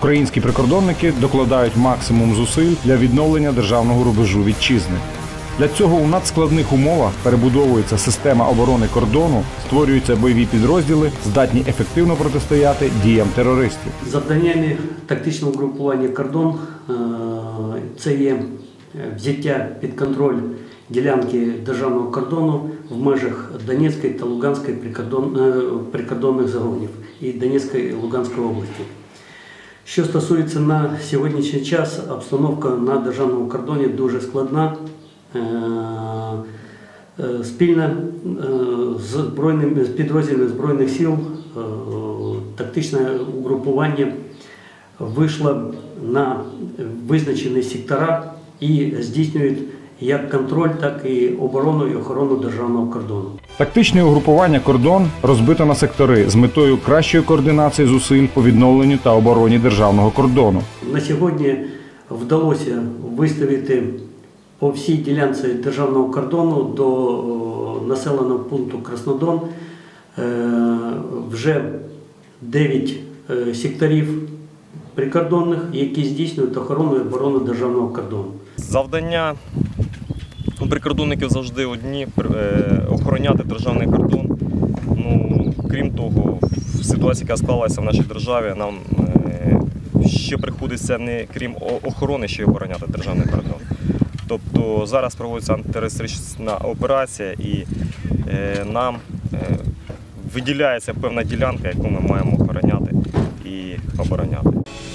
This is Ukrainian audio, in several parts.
Українські прикордонники докладають максимум зусиль для відновлення державного рубежу вітчизни. Для цього у надскладних умовах перебудовується система оборони кордону, створюються бойові підрозділи, здатні ефективно протистояти діям терористів. Завданнями тактичного групування кордон е, це є е, взяття під контроль ділянки державного кордону в межах Донецької та Луганської е, прикордонних загонів і Донецької і Луганської області. Що стосується на сьогоднішній час, обстановка на державному кордоні дуже складна. Е, е, Спільно е, з збройними з підрозділями Збройних сил тактичне угрупування вийшло на визначені сектора і здійснюють як контроль, так і оборону і охорону державного кордону. Тактичне угрупування кордон розбито на сектори з метою кращої координації зусиль по відновленню та обороні державного кордону. На сьогодні вдалося виставити по всій ділянці державного кордону до населеного пункту Краснодон е, вже 9 е, секторів прикордонних, які здійснюють охорону і оборону державного кордону. Завдання прикордонників завжди одні е, охороняти державний кордон. Ну, крім того, в ситуації, яка склалася в нашій державі, нам е, ще приходиться не крім охорони, ще й обороняти державний кордон. Тобто зараз проводиться антитерористична операція і е, нам виділяється певна ділянка, яку ми маємо охороняти і обороняти.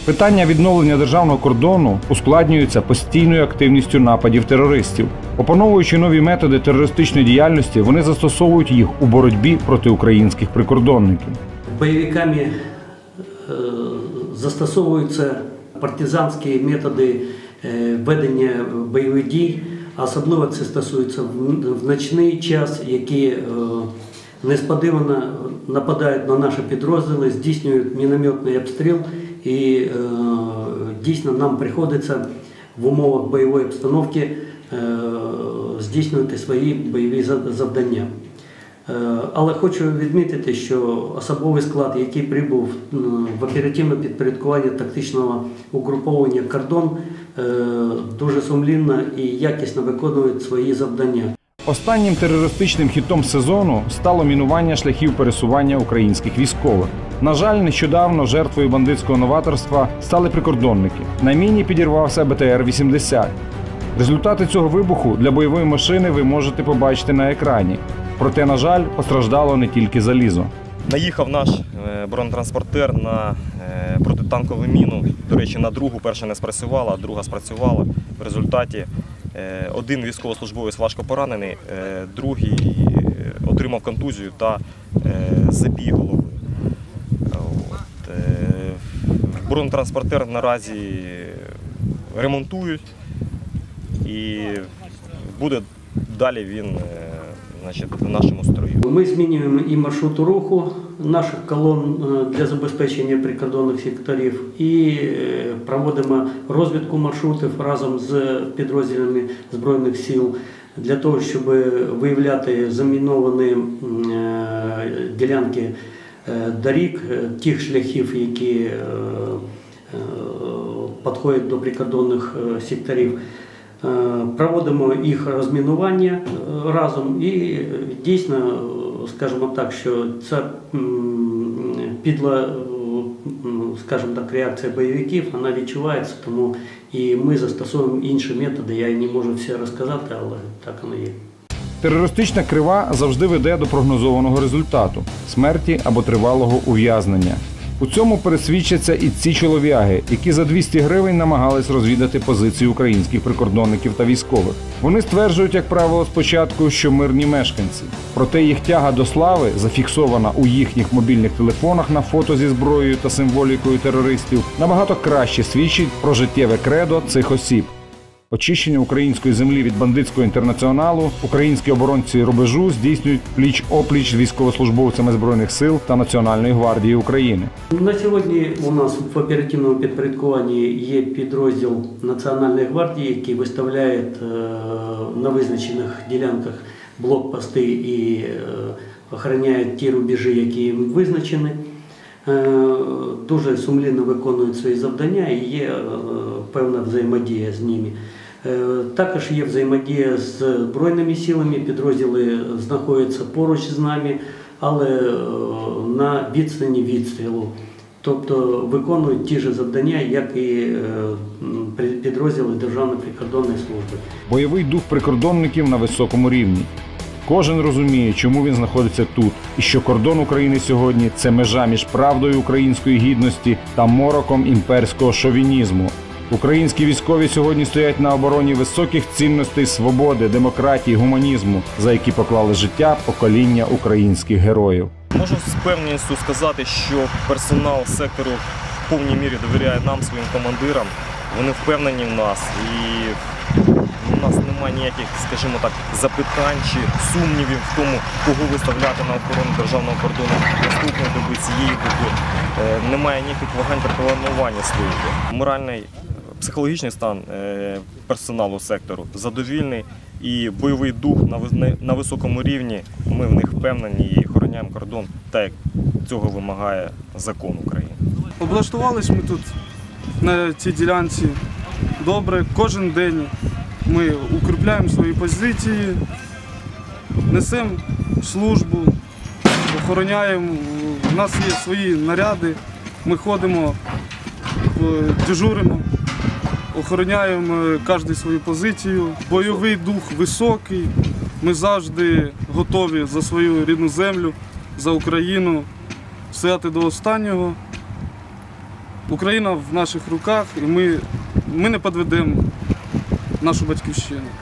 Питання відновлення державного кордону ускладнюється постійною активністю нападів терористів. Опановуючи нові методи терористичної діяльності, вони застосовують їх у боротьбі проти українських прикордонників. Бойовиками е, застосовуються партизанські методи е, ведення бойових дій, особливо це стосується в- в ночний час, які е, несподівано нападають на наші підрозділи, здійснюють мінометний обстріл, і е, дійсно нам приходиться в умовах бойової обстановки е, здійснювати свої бойові завдання. Е, Але хочу відмітити, що особовий склад, який прибув в оперативне підпорядкування тактичного угруповання кордон, е, дуже сумлінно і якісно виконують свої завдання. Останнім терористичним хітом сезону стало мінування шляхів пересування українських військових. На жаль, нещодавно жертвою бандитського новаторства стали прикордонники. На міні підірвався БТР-80. Результати цього вибуху для бойової машини ви можете побачити на екрані. Проте, на жаль, постраждало не тільки залізо. Наїхав наш е, бронетранспортер на е, протитанкову міну. До речі, на другу перша не спрацювала, а друга спрацювала. В результаті е, один військовослужбовець важко поранений, другий отримав контузію та е, Бронетранспортер наразі ремонтують і буде далі він е, значить, в нашому строю. Ми змінюємо і маршрут руху наших колон е, для забезпечення прикордонних секторів і е, проводимо розвідку маршрутів разом з підрозділами Збройних сил для того, щоб виявляти заміновані ділянки доріг, е, тих шляхів, які е, е, підходять до прикордонних е, секторів. Е, Проводимо їх розмінування е, разом і е, дійсно, е, скажімо так, що ця підла, е, скажімо так, реакція бойовиків, вона відчувається, тому і ми застосовуємо інші методи. Я не можу все розказати, але так воно є. Терористична крива завжди веде до прогнозованого результату смерті або тривалого ув'язнення. У цьому пересвідчаться і ці чолов'яги, які за 200 гривень намагались розвідати позиції українських прикордонників та військових. Вони стверджують, як правило, спочатку, що мирні мешканці. Проте їх тяга до слави, зафіксована у їхніх мобільних телефонах на фото зі зброєю та символікою терористів, набагато краще свідчить про життєве кредо цих осіб. Очищення української землі від бандитського інтернаціоналу українські оборонці рубежу здійснюють пліч опліч з військовослужбовцями збройних сил та Національної гвардії України. На сьогодні у нас в оперативному підпорядкуванні є підрозділ Національної гвардії, який виставляє е, на визначених ділянках блокпости і е, охороняє ті рубежі, які їм визначені. е, дуже сумлінно виконують свої завдання і є певна взаємодія з ними. Е, Також є взаємодія з Збройними силами, підрозділи знаходяться поруч з нами, але е, на відстані відстрілу. Тобто виконують ті ж завдання, як і е, підрозділи Державної прикордонної служби. Бойовий дух прикордонників на високому рівні. Кожен розуміє, чому він знаходиться тут, і що кордон України сьогодні це межа між правдою української гідності та мороком імперського шовінізму. Українські військові сьогодні стоять на обороні високих цінностей свободи, демократії, гуманізму, за які поклали життя покоління українських героїв. Можу з певністю сказати, що персонал сектору в повній мірі довіряє нам, своїм командирам. Вони впевнені в нас і у нас немає ніяких, скажімо так, запитань чи сумнівів в тому, кого виставляти на охорону державного кордону наступної доби, цієї доби. Е, Немає ніяких вагань при плануванні служби. Моральний, психологічний стан е, персоналу сектору задовільний і бойовий дух на вис- на- на високому рівні. Ми в них впевнені і охороняємо кордон так, як цього вимагає закон України. Облаштувались ми тут на цій ділянці добре. Кожен день ми укріпляємо свої позиції, несемо службу, охороняємо. У нас є свої наряди. Ми ходимо, дежуримо, охороняємо е, кожен свою позицію. Бойовий дух високий. Ми завжди готові за свою рідну землю, за Україну стояти до останнього. Україна в наших руках, і ми, ми не підведемо нашу батьківщину.